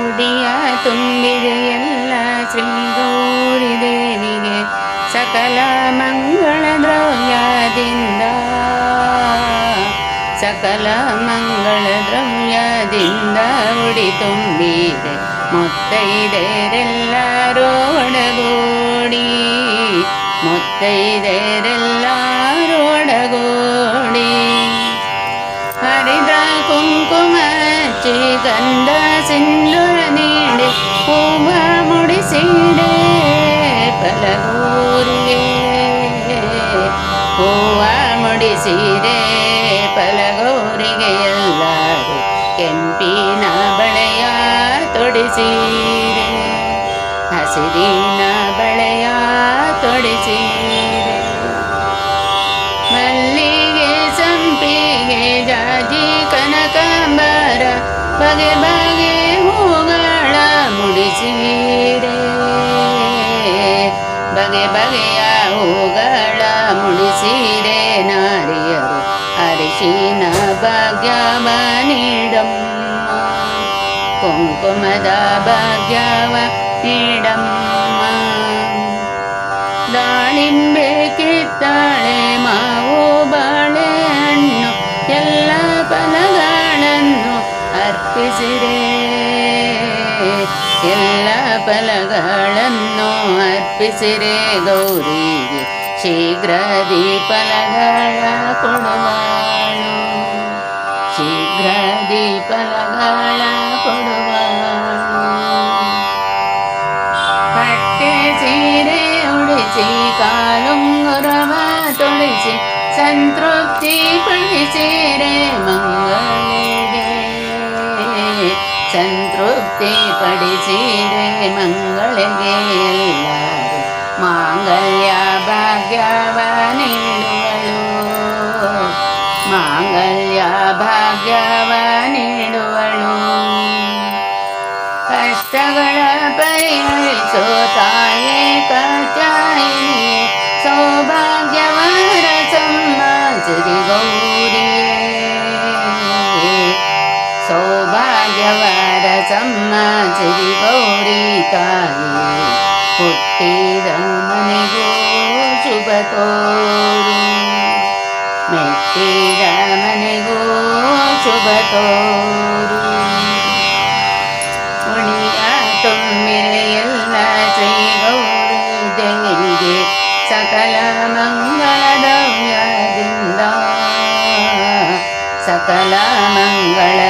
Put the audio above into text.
ಉಡಿಯ ತುಂಬಿದೆ ಎಲ್ಲ ಶ್ರೀ ಗೌರಿ ದೇವಿಗೆ ಸಕಲ ಮಂಗಳ ದ್ರವ್ಯದಿಂದ ಸಕಲ ಮಂಗಳ ದ್ರವ್ಯದಿಂದ ಉಡಿ ತುಂಬಿದೆ ಮುತ್ತೈದೆರೆಲ್ಲರೂ ಒಡಗೂಡಿ ಮುತ್ತೈದೆರೆಲ್ಲರೂ ಹಚ್ಚಿ ಗಂಧ ಸಿಂಧೂರ ನೀಡಿ ಹೂವ ಮುಡಿಸಿಡೆ ಫಲಗೂರಿಗೆ ಹೂವ ಮುಡಿಸಿರೆ ಪಲಗೋರಿಗೆ ಎಲ್ಲರೂ, ಕೆಂಪಿನ ಬಳೆಯ ತೊಡಿಸಿರೆ. ಹಸಿರಿನ ಬಳೆಯ ಬಗೆ ಬಗೆ ಹೂಗಳ ಮುಡಿಸಿರೆ ಬಗೆ ಬಗೆಯ ಹೂಗಳ ಮುಡಿಸಿರೆ ನಾರಿಯರು ಅರಿಶಿನ ಭಾಗ್ಯವ ನೀಡಮ್ಮ. ಕುಂಕುಮದ ಭಾಗ್ಯವ ನೀಡಮ್ಮ ಅರ್ಪಿಸಿರೆ ಎಲ್ಲ ಫಲಗಳನ್ನು ಅರ್ಪಿಸಿರೆ ಗೌರಿಗೆ ಶೀಘ್ರದಿ ಫಲಗಳ ಕೊಡುವಳು. ಶೀಘ್ರದಿ ಫಲಗಳ ಕೊಡುವಳು. ಪಟ್ಟೆ ಸೀರೆ ಉಡಿಸಿ ಕಾಲುಂಗುರವ ಸಂತೃಪ್ತಿ ಪಡಿಸಿರೆ ಮಂಗಳಿಗೆ ಎಲ್ಲರೂ ಮಾಂಗಲ್ಯ ಭಾಗ್ಯವ ನೀಡುವಳು ಮಾಂಗಲ್ಯ ಭಾಗ್ಯವ ನೀಡುವಳು ಕಷ್ಟಗಳ ಪರಿಹರಿಸೋ ತಾಯೇ ಕಾಚಾಯಿನಿಯೇ ಸೌಭಾಗ್ಯವರ ಸಮ್ಮಾಸಿರಿ ಗೌರಿಯೇ ಸಮ್ಮ ಜಗಿ ಗೌರಿ ಕಾಯಿ ಹುಟ್ಟಿದ ಮನೆಗೂ ಶುಭ ತೋರು ಮೆಟ್ಟಿದ ಮನೆಗೂ ಶುಭ ತೋರು ಉಳಿಯ ತೊಮ್ಮಿಲೆಯಲ್ಲ ಶ್ರೀ ಗೌರಿ ದೇವಿಗೆ ಸಕಲ ಮಂಗಳದವ್ಯದಿಂದ ಸಕಲ ಮಂಗಳದವ್ಯದಿಂದ